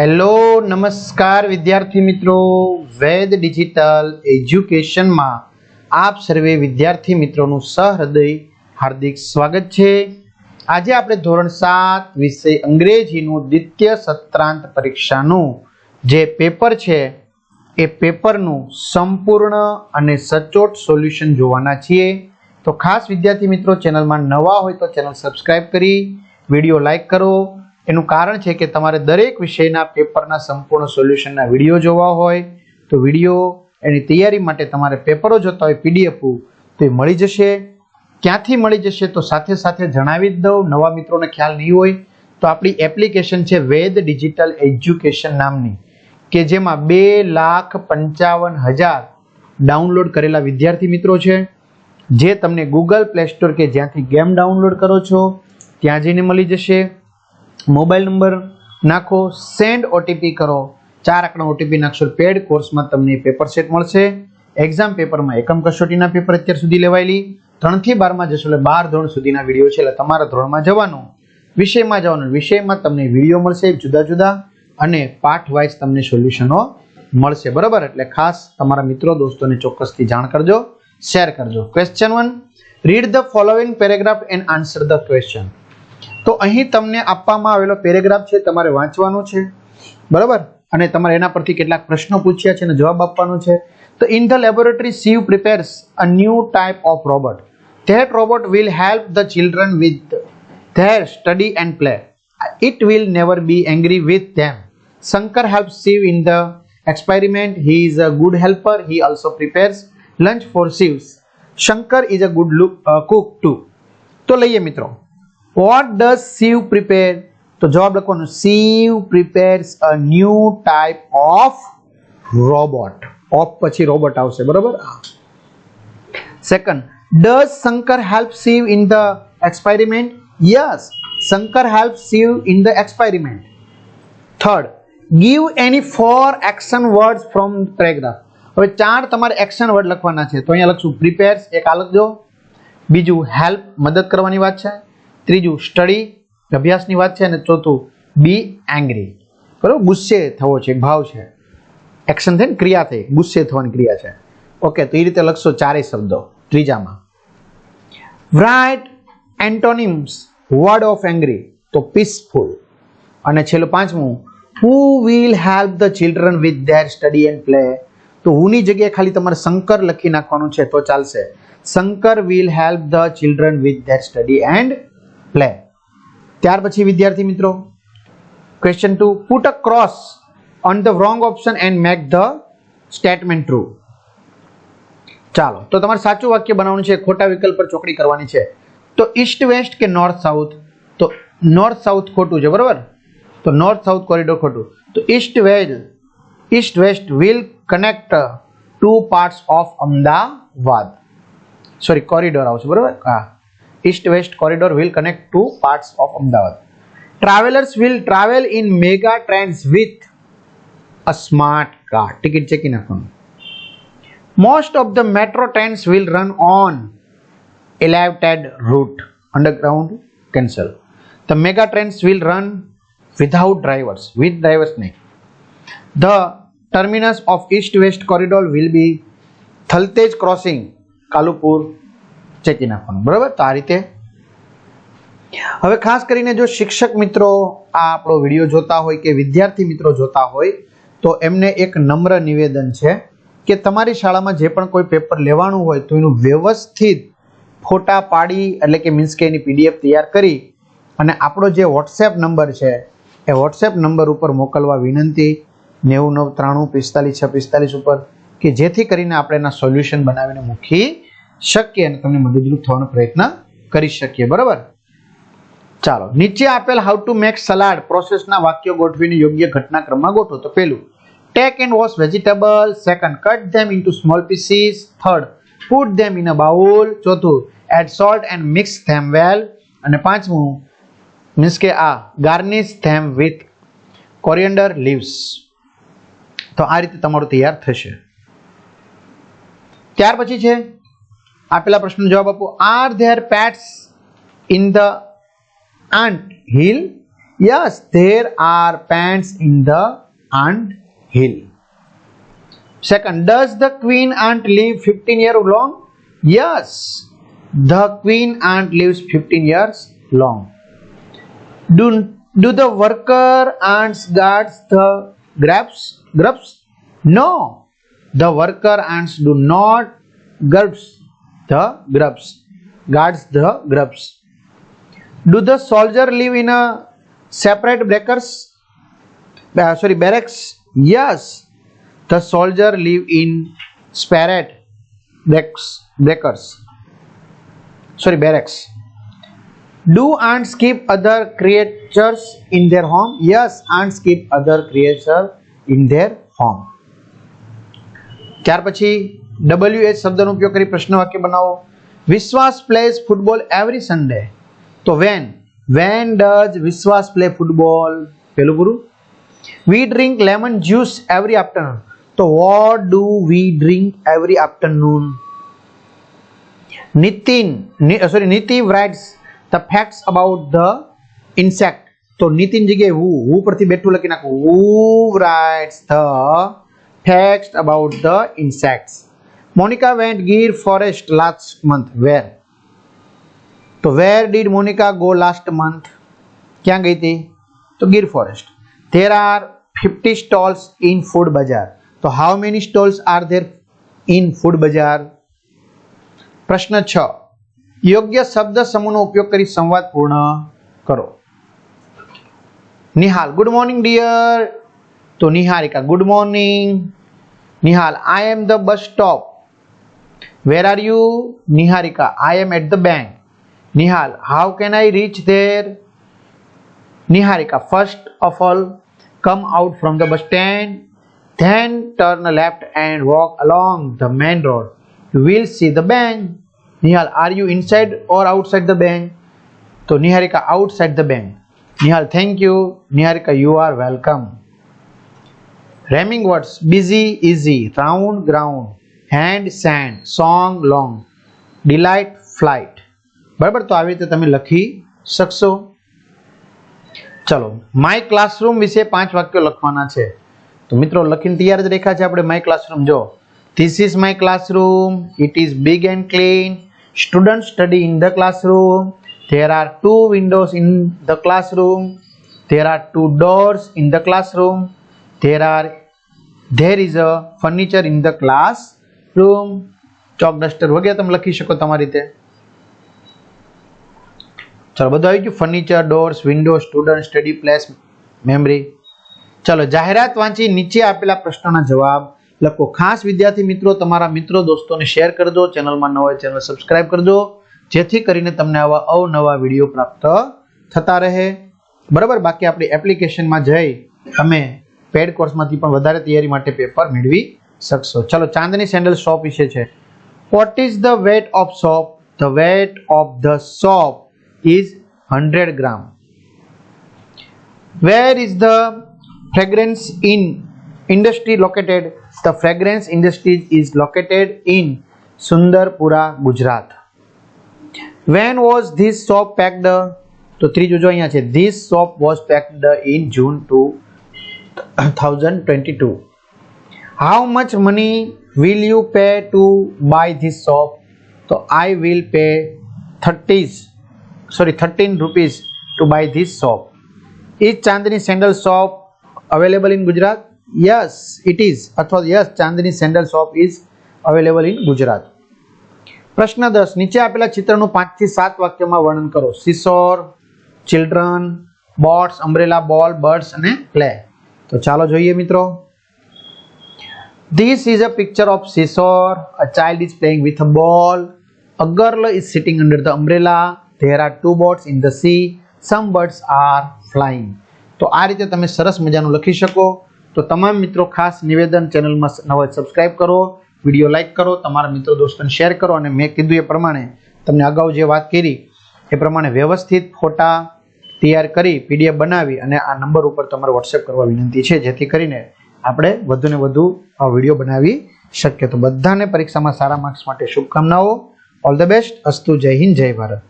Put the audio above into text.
Hello, નમસ્કાર વિદ્યાર્થી મિત્રો. વેદ ડિજિટલ એજ્યુકેશનમાં આપ સર્વે વિદ્યાર્થી મિત્રોનું સહૃદય, હાર્દિક સ્વાગત છે. આજે આપણે ધોરણ સાત વિષય અંગ્રેજીનું દ્વિતીય સત્રાંત પરીક્ષાનું જે પેપર છે, એ પેપરનું સંપૂર્ણ અને સચોટ સોલ્યુશન જોવાના છીએ. તો ખાસ વિદ્યાર્થી મિત્રો, ચેનલમાં નવા હોય તો ચેનલ સબસ્ક્રાઈબ કરી, વીડિયો લાઈક કરો એનું કારણ છે કે તમારે દરેક વિષયના પેપરના સંપૂર્ણ સોલ્યુશનના વીડિયો જોવા હોય, તો વીડિયો એની તૈયારી માટે તમારે પેપરો જોતા હોય, પીડીએફ તો એ મળી જશે. ક્યાંથી મળી જશે તો સાથે સાથે જણાવી જ દઉં, નવા મિત્રોને ખ્યાલ નહીં હોય, તો આપણી એપ્લિકેશન છે વેદ ડિજિટલ એજ્યુકેશન નામની, કે જેમાં બે લાખ પંચાવન હજાર ડાઉનલોડ કરેલા વિદ્યાર્થી મિત્રો છે. જે તમને ગૂગલ પ્લે સ્ટોર કે જ્યાંથી ગેમ ડાઉનલોડ કરો છો, ત્યાં જઈને મળી જશે. મોબાઈલ નંબર નાખો સેન્ડ ઓટીપી કરો. ચાર આંકડા ઓટીપી નાખશો પેડ કોર્સમાં તમને પેપર સેટ મળશે. એક્ઝામ પેપરમાં એકમ કસોટીના પેપર અત્યાર સુધી લેવાયેલી. ત્રણથી બારમાં જશો એટલે બાર ધોરણ સુધીના વીડિયો છે એટલે તમારા ધોરણમાં જવાનું. વિષયમાં જવાનું, વિષયમાં તમને વીડિયો મળશે જુદા જુદા અને પાઠ વાઇઝ તમને સોલ્યુશનો મળશે. બરાબર? એટલે ખાસ તમારા મિત્રો, દોસ્તોને ચોક્કસથી જાણ કરજો શેર કરજો. Question one read the following paragraph and answer the question તો અહીં તમને આપવામાં આવેલો પેરેગ્રાફ છે, તમારે વાંચવાનો છે. બરાબર? અને તમારે એના પરથી કેટલાક પ્રશ્નો પૂછ્યા છે અને જવાબ આપવાનો છે. તો in the laboratory Shiv prepares a new type of robot that robot will help the children with their study and play it will never be angry with them Shankar help Shiv in the experiment he is a good helper he also prepares lunch for Shiv's Shankar is a good look cook too તો લઈએ મિત્રો. What does Shiv prepare તો જવાબ લખવાનો Shiv prepares a new type of robot of પછી robot આવશે, બરોબર? Second does Shankar help Shiv in the experiment yes Shankar help Shiv in the experiment third give any four action words from paragraph હવે ચાર તમારે action word લખવાના છે. તો અહીંયા લખશું પ્રિપેર્સ એક આ લખજો. બીજું હેલ્પ મદદ કરવાની વાત છે. ત્રીજું સ્ટડી અભ્યાસની વાત છે અને ચોથું બી એંગ્રી બરાબર? ગુસ્સે થવો છે ભાવ છે. એક્શન થઈને ક્રિયા થઈ, ગુસ્સે થવાની ક્રિયા છે. ઓકે તો એ રીતે લખશો ચારેય શબ્દો, ત્રીજામાં. Right antonyms word of angry તો પીસફુલ અને છેલ્લું, પાંચમું who will help the children with their study and play તો હુની જગ્યાએ ખાલી તમારે શંકર લખી નાખવાનું છે, તો ચાલશે. Shankar will help the children with their study and play ત્યાર પછી વિદ્યાર્થી મિત્રો question two put a cross on the wrong option and make the statement true ચાલો, તો તમારે સાચું વાક્ય બનાવવાનું છે, ખોટા વિકલ્પ પર ચોકડી કરવાની છે. તો ઈસ્ટ વેસ્ટ કે નોર્થ સાઉથ તો નોર્થ સાઉથ ખોટું છે, બરાબર? તો નોર્થ સાઉથ કોરિડોર ખોટું. તો east west east west will connect two parts of Ahmedabad. Sorry corridor આવશે, બરાબર? હા. east-west corridor will connect two parts of Ahmedabad. Travelers will travel in mega trains with a smart card. Ticket check-in account. Most of the metro trains will run on elevated route, underground cancel. The mega trains will run without drivers, with drivers name. The terminus of east-west corridor will be Thaltej crossing, Kalupur, ચેકી નાખવાનું. બરાબર? તો આ રીતે. હવે ખાસ કરીને જો શિક્ષક મિત્રો આ આપણો વીડિયો જોતા હોય કે વિદ્યાર્થી મિત્રો જોતા હોય, તો એમને એક નમ્ર નિવેદન છે કે તમારી શાળામાં જે પણ કોઈ પેપર લેવાનું હોય, તો એનું વ્યવસ્થિત ફોટા પાડી, એટલે કે મીન્સ કે એની પીડીએફ તૈયાર કરી અને આપણો જે વોટ્સએપ નંબર છે, એ વોટ્સએપ નંબર ઉપર મોકલવા વિનંતી નેવું નવ ત્રાણું પિસ્તાલીસ છ પિસ્તાલીસ ઉપર કે જેથી કરીને આપણે એના સોલ્યુશન બનાવીને મૂકી શકીએ અને તમને મદદરૂપ થવાનો પ્રયત્ન કરી શકીએ. બરાબર? ચાલો, નીચે આપેલ હાઉ ટુ મેક સલાડ પ્રોસેસના વાક્યો ગોઠવીને યોગ્ય ઘટનાક્રમમાં ગોઠવો. તો પેલું take and wash vegetable second cut them into small pieces third put them in a bowl ચોથું add salt and mix them well અને પાંચમું મીન્સ કે આ garnish them with coriander leaves તો આ રીતે તમારું તૈયાર થશે. ત્યાર પછી છે આપેલા પ્રશ્નનો જવાબ આપો are there pets in the anthill Yes, there are pants in the ant hill. Second, does the queen ant live 15 years long? Yes, the queen ant lives 15 years long. Do, do the worker ants guards the grapes? Grubs? No, the worker ants do not guards the grubs. Guards the grubs. Do the soldier live in a separate breakers? Uh, sorry, barracks? Yes, the soldier live in separate breaks, breakers. Sorry, barracks. Do ants keep other creatures in their home? Yes, ants keep other creatures in their home. ત્યાર પછી W H શબ્દનો ઉપયોગ કરી પ્રશ્ન વાક્ય બનાવો. Vishwas plays football every Sunday તો when when does Vishwas play football? પેલું પૂરું? We drink lemon juice every afternoon તો what do we drink every afternoon Nitin sorry Niti writes the facts about the insect તો નીતિન જગ્યાએ હું હું પરથી બેઠું લખી નાખું. Who writes the facts about the insects Monika went Gir forest last month where તો where did Monika go last month ક્યાં ગઈ હતી તો Gir forest there are fifty stalls in food bazaar તો how many stalls are there in food bazaar પ્રશ્ન છ યોગ્ય શબ્દ સમૂહનો ઉપયોગ કરી સંવાદ પૂર્ણ કરો નિહાલ ગુડ મોર્નિંગ ડિયર તો Niharika good morning Nihal I am the bus stop Where are you? Niharika. I am at the bank. Nihal. How can I reach there? Niharika. First of all, come out from the bus stand. Then turn left and walk along the main road. You will see the bank. Nihal. Are you inside or outside the bank? So Niharika. Outside the bank. Nihal. Thank you. Niharika. You are welcome. Ramming words. Busy, easy. Round, ground hand sand song long delight flight બરાબર? તો આવી રીતે તમે લખી શકશો. ચલો my classroom વિશે પાંચ વાક્યો લખવાના છે. તો મિત્રો, લખીને તૈયાર જ રેખા છે આપણે માય ક્લાસરૂમ જો this is my classroom it is big and clean student study in the classroom there are two windows in the classroom there are two doors in the classroom there are there is a furniture in the class room chalk duster વગેરે તમે લખી શકો તમારી રીતે. ચાલો, બધું આવી ગયું. Furniture doors window student study place memory ચાલો, જાહેરાત વાંચી નીચે આપેલા પ્રશ્નોના જવાબ લખો. ખાસ વિદ્યાર્થી મિત્રો, તમારા મિત્રો, દોસ્તોને શેર કરજો. ચેનલમાં નવા ચેનલ સબસ્ક્રાઇબ કરજો. જેથી કરીને તમને આવા અવનવા વીડિયો પ્રાપ્ત થતા રહે. બરાબર? બાકી આપણી એપ્લિકેશનમાં જઈ તમે પેડ કોર્સમાંથી પણ વધારે તૈયારી માટે પેપર મેળવી શકશો ચલો ચાંદની સેન્ડલ શોપ વિશે છે what is the weight of soap the weight of the soap is 100 gram. Where is the fragrance in industry located? The fragrance industry is located in Sundarpura, Gujarat. When was this soap packed? તો ત્રીજું જો અહીંયા છે this soap was packed in June 2022. How much money will you pay to buy this soap? તો I will pay 30s sorry 13 rupees to buy this soap is chandni sandal soap available in gujarat yes it is અથવા yes chandni sandal soap is available in gujarat પ્રશ્ન દસ નીચે આપેલા ચિત્રનું પાંચથી સાત વાક્યમાં વર્ણન કરો scissor children boats umbrella ball birds અને પ્લે તો ચાલો જોઈએ મિત્રો This is a picture of seesaw. A child is playing with a ball. A girl is sitting under the umbrella. There are two boats in the sea. Some birds are flying. તો આ રીતે તમે સરસ મજાનું લખી શકો તો તમામ મિત્રો ખાસ નિવેદન ચેનલમાં નવા સબસ્ક્રાઇબ કરો વીડિયો લાઇક કરો તમારા મિત્રો દોસ્તોને શેર કરો અને મેં કીધું એ પ્રમાણે તમને અગાઉ જે વાત કરી, એ પ્રમાણે વ્યવસ્થિત ફોટા તૈયાર કરી પીડીએફ બનાવી અને આ નંબર ઉપર તમારે વોટ્સએપ કરવા વિનંતી છે જેથી કરીને આપણે વધુને વધુ વીડિયો બનાવી શકીએ. તો બધાને પરીક્ષામાં સારા માર્ક્સ માટે શુભકામનાઓ. ઓલ ધ બેસ્ટ અસ્તુ, જય હિન્દ, જય ભારત.